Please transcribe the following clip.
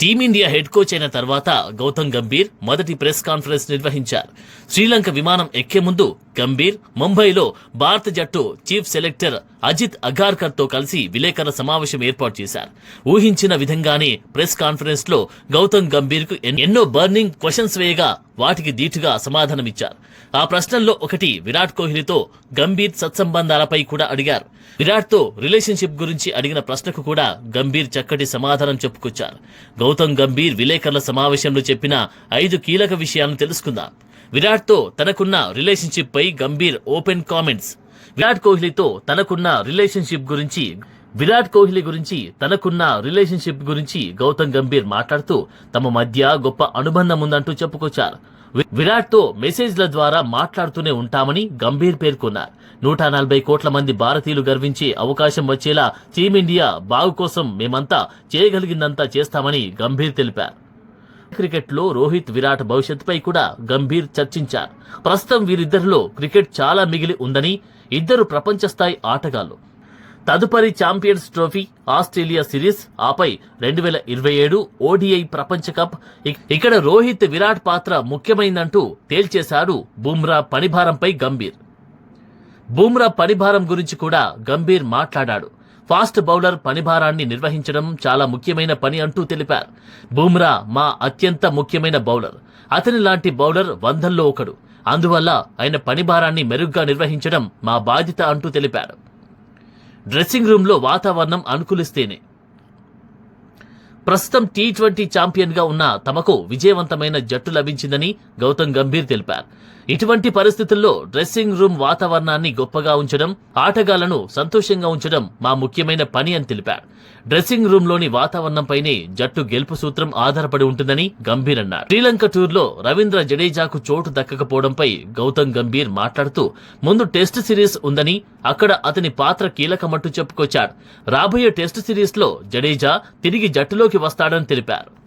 Team India head coach అయిన తర్వాత గౌతమ్ గంభీర్ మొదటి ప్రెస్ కాన్ఫరెన్స్ నిర్వహించారు. శ్రీలంక విమానం ఎక్కే ముందు గంభీర్ ముంబైలో భారత జట్టు చీఫ్ సెలెక్టర్ అజిత్ అగార్కర్తో కలిసి విలేకరుల సమావేశం ఏర్పాటు చేశారు. ఊహించిన విధంగానే ప్రెస్ కాన్ఫరెన్స్లో గౌతమ్ గంభీర్కు ఎన్నో బర్నింగ్ క్వశ్చన్స్ వేయగా వాటికి ధీటుగా సమాధానమిచ్చారు. ఆ ప్రశ్నల్లో ఒకటి విరాట్ కోహ్లీతో గంభీర్ సత్సంబంధాలపై కూడా అడిగారు. విరాట్తో రిలేషన్షిప్ గురించి అడిగిన ప్రశ్నకు కూడా గంభీర్ చక్కటి సమాధానం చెప్పుకొచ్చారు. గౌతమ్ గంభీర్ విలేకరుల సమావేశంలో చెప్పిన ఐదు కీలక విషయాలను తెలుసుకుందాం. విరాట్తో తనకున్న రిలేషన్షిప్ పై గంభీర్ ఓపెన్ కామెంట్స్. విరాట్ కోహ్లీతో తనకున్న రిలేషన్షిప్ గురించి విరాట్ కోహ్లీ గురించి తనకున్న రిలేషన్షిప్ గురించి గౌతమ్ గంభీర్ మాట్లాడుతూ తమ మధ్య గొప్ప అనుబంధం ఉందంటూ చెప్పుకొచ్చారు. విరాట్తో విరాట్తో మెసేజ్ల ద్వారా మాట్లాడుతూనే ఉంటామని గంభీర్ పేర్కొన్నారు. నూట నలభై కోట్ల మంది భారతీయులు గర్వించే అవకాశం వచ్చేలా టీమిండియా బాగు కోసం మేమంతా చేయగలిగిందంతా చేస్తామని గంభీర్ తెలిపారు. క్రికెట్లో రోహిత్ విరాట్ భవిష్యత్తుపై కూడా గంభీర్ చర్చించారు. ప్రస్తుతం వీరిద్దరిలో క్రికెట్ చాలా మిగిలి ఉందని ఇద్దరు ప్రపంచ స్థాయి ఆటగాళ్ళు. తదుపరి ఛాంపియన్స్ ట్రోఫీ ఆస్ట్రేలియా సిరీస్ ఆపై రెండు వేల ఇరవై ఏడు ఓడిఐ ప్రపంచ కప్. ఇక్కడ రోహిత్ విరాట్ పాత్ర ముఖ్యమైందంటూ తేల్చేశాడు బుమ్రా పనిభారంపై గంభీర్. బూమ్రా పనిభారం గురించి కూడా గంభీర్ మాట్లాడాడు. ఫాస్ట్ బౌలర్ పనిభారాన్ని నిర్వహించడం చాలా ముఖ్యమైన పని అంటూ తెలిపారు. బూమ్రా మా అత్యంత ముఖ్యమైన బౌలర్. అతని లాంటి బౌలర్ వందల్లో ఒకడు. అందువల్ల ఆయన పనిభారాన్ని మెరుగ్గా నిర్వహించడం మా బాధ్యత అంటూ తెలిపారు. డ్రెస్సింగ్ రూమ్లో వాతావరణం అనుకూలిస్తేనే. ప్రస్తుతం టీ ట్వంటీ ఛాంపియన్గా ఉన్న తమకు విజయవంతమైన జట్టు లభించిందని గౌతమ్ గంభీర్ తెలిపారు. ఇటువంటి పరిస్థితుల్లో డ్రెస్సింగ్ రూమ్ వాతావరణాన్ని గొప్పగా ఉంచడం ఆటగాళ్ళను సంతోషంగా ఉంచడం మా ముఖ్యమైన పని అని తెలిపారు. డ్రెస్సింగ్ రూమ్లోని వాతావరణంపైనే జట్టు గెలుపు సూత్రం ఆధారపడి ఉంటుందని గంభీర్ అన్నారు శ్రీలంక టూర్లో రవీంద్ర జడేజాకు చోటు దక్కకపోవడంపై గౌతమ్ గంభీర్ మాట్లాడుతూ ముందు టెస్ట్ సిరీస్ ఉందని అక్కడ అతని పాత్ర కీలకమంటూ చెప్పుకొచ్చాడు. రాబోయే టెస్ట్ సిరీస్లో జడేజా తిరిగి జట్టులోకి వస్తాడని తెలిపారు.